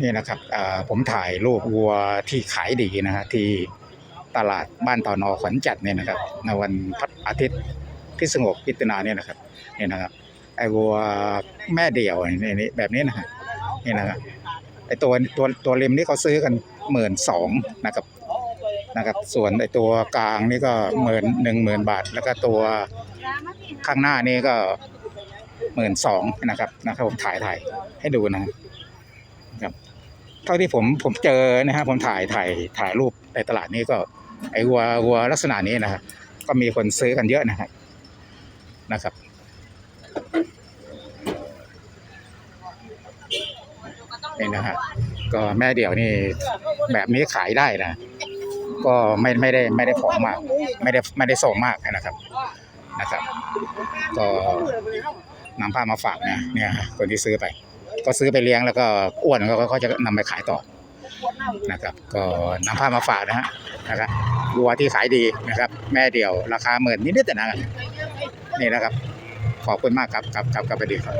นี่นะครับผมถ่ายรูปวัวที่ขายดีนะฮะที่ตลาดบ้านตอนอขวัญจัดเนี่ยนะครับในวันพัดอาทิตย์ที่สงบพิจนาเนี่ยนะครับนี่นะครับไอ้วัวแม่เดี่ยวนี่นี่แบบนี้นะฮะนี่นะครับไอ้ตัวตัวตัวริมนี่เขาซื้อกันหมื่นสองนะครับนะครับ ส่วนไอ้ตัวกลางนี่ก็หมื่นหนึ่งหมื่นบาท แล้วก็ตัวข้างหน้านี่ก็หมื่นสองนะครับนะครับผมถ่ายถ่ายให้ดูนะ เท่าที่ผมผมเจอนะฮะผมถ่ายถ่ายถ่ายรูปในตลาดนี้ก็ ไอ้วัววัวลักษณะนี้นะครับก็มีคนซื้อกันเยอะนะครับนะครับนี่นะฮะก็แม่เดี่ยวนี่แบบนี้ขายได้นะ ก็ไม่ไม่ได้ไม่ได้ของมาก ไม่ได้ไม่ได้ส่งมากนะครับนะครับ ก็นำผ้ามาฝากนะเนี่ยคนที่ซื้อไป ก็ซื้อไปเลี้ยงแล้วก็อ้วนก็ก็จะนำไปขายต่อนะครับก็นำผ้ามาฝากนะฮะนะครับวัวที่ขายดีนะครับ แม่เดี่ยวราคาหมื่นนิดๆแต่นะครับนี่นะครับ ขอบคุณมากครับครับครับครับไปดีครับ